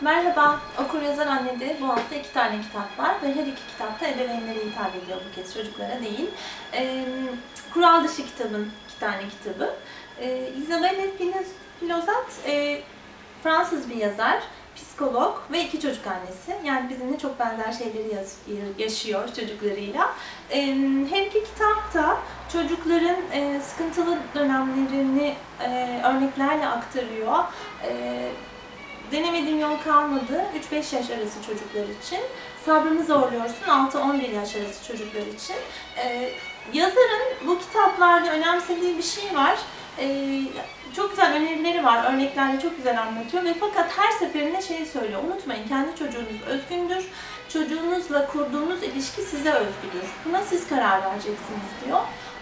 Merhaba, Okur Yazar Anne'de bu hafta iki tane kitap var ve her iki kitap da ebeveynlere hitap ediyor bu kez çocuklara değil. Ee, Kural dışı kitabın iki tane kitabı. Ee, Isabelle Filo- Filozat e, Fransız bir yazar, psikolog ve iki çocuk annesi. Yani bizimle çok benzer şeyleri yaşıyor çocuklarıyla. Ee, her iki kitap da çocukların e, sıkıntılı dönemlerini e, örneklerle aktarıyor. E, Denemediğim yol kalmadı. 3-5 yaş arası çocuklar için. Sabrını zorluyorsun 6-11 yaş arası çocuklar için. Ee, yazarın bu kitaplarda önemsediği bir şey var. Ee, çok güzel önerileri var. Örneklerle çok güzel anlatıyor ve fakat her seferinde şey söylüyor. Unutmayın kendi çocuğunuz özgündür. Çocuğunuzla kurduğunuz ilişki size özgüdür. Buna siz karar vereceksiniz diyor.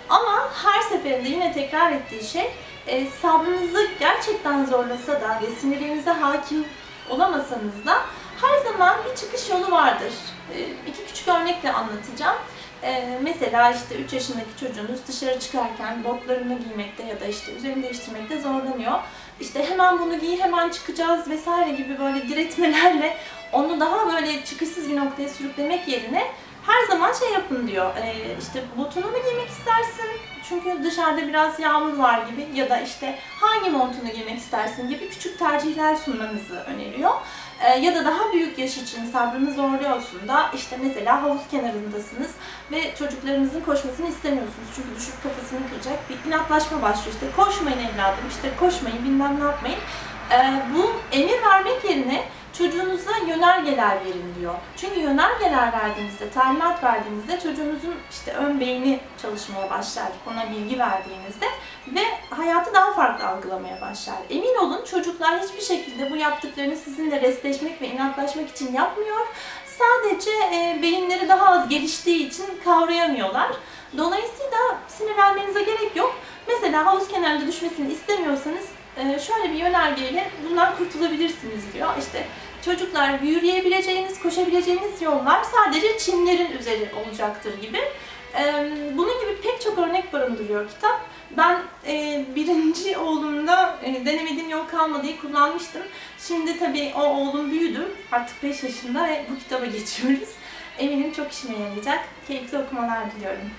Ama her seferinde yine tekrar ettiği şey e, sabrınızı gerçekten zorlasa da ve sinirlerinize hakim olamasanız da her zaman bir çıkış yolu vardır. E, iki küçük örnekle anlatacağım. E, mesela işte 3 yaşındaki çocuğunuz dışarı çıkarken botlarını giymekte ya da işte üzerini değiştirmekte zorlanıyor. İşte hemen bunu giy, hemen çıkacağız vesaire gibi böyle diretmelerle onu daha böyle çıkışsız bir noktaya sürüklemek yerine her zaman şey yapın diyor. E, işte botunu mu giymek istersin? Çünkü dışarıda biraz yağmur var gibi ya da işte hangi montunu giymek istersin gibi küçük tercihler sunmanızı öneriyor. E, ya da daha büyük yaş için sabrını zorluyorsun da işte mesela havuz kenarındasınız ve çocuklarınızın koşmasını istemiyorsunuz. Çünkü düşüp kafasını kıracak bir inatlaşma başlıyor. İşte koşmayın evladım, işte koşmayın bilmem ne yapmayın. E, bu emir vermek yerine çocuğunuza yönergeler verin diyor. Çünkü yönergeler verdiğinizde, talimat verdiğinizde çocuğunuzun işte ön beyni çalışmaya başlar. Ona bilgi verdiğinizde ve hayatı daha farklı algılamaya başlar. Emin olun çocuklar hiçbir şekilde bu yaptıklarını sizinle restleşmek ve inatlaşmak için yapmıyor. Sadece e, beyinleri daha az geliştiği için kavrayamıyorlar. Dolayısıyla sinirlenmenize gerek yok. Mesela havuz kenarında düşmesini istemiyorsanız e, şöyle bir yönergeyle bundan kurtulabilirsiniz diyor. İşte çocuklar yürüyebileceğiniz, koşabileceğiniz yollar sadece çimlerin üzeri olacaktır gibi. Bunun gibi pek çok örnek barındırıyor kitap. Ben e, birinci oğlumda e, denemediğim yol kalmadığı kullanmıştım. Şimdi tabii o oğlum büyüdü. Artık 5 yaşında ve bu kitaba geçiyoruz. Eminim çok işime yarayacak. Keyifli okumalar diliyorum.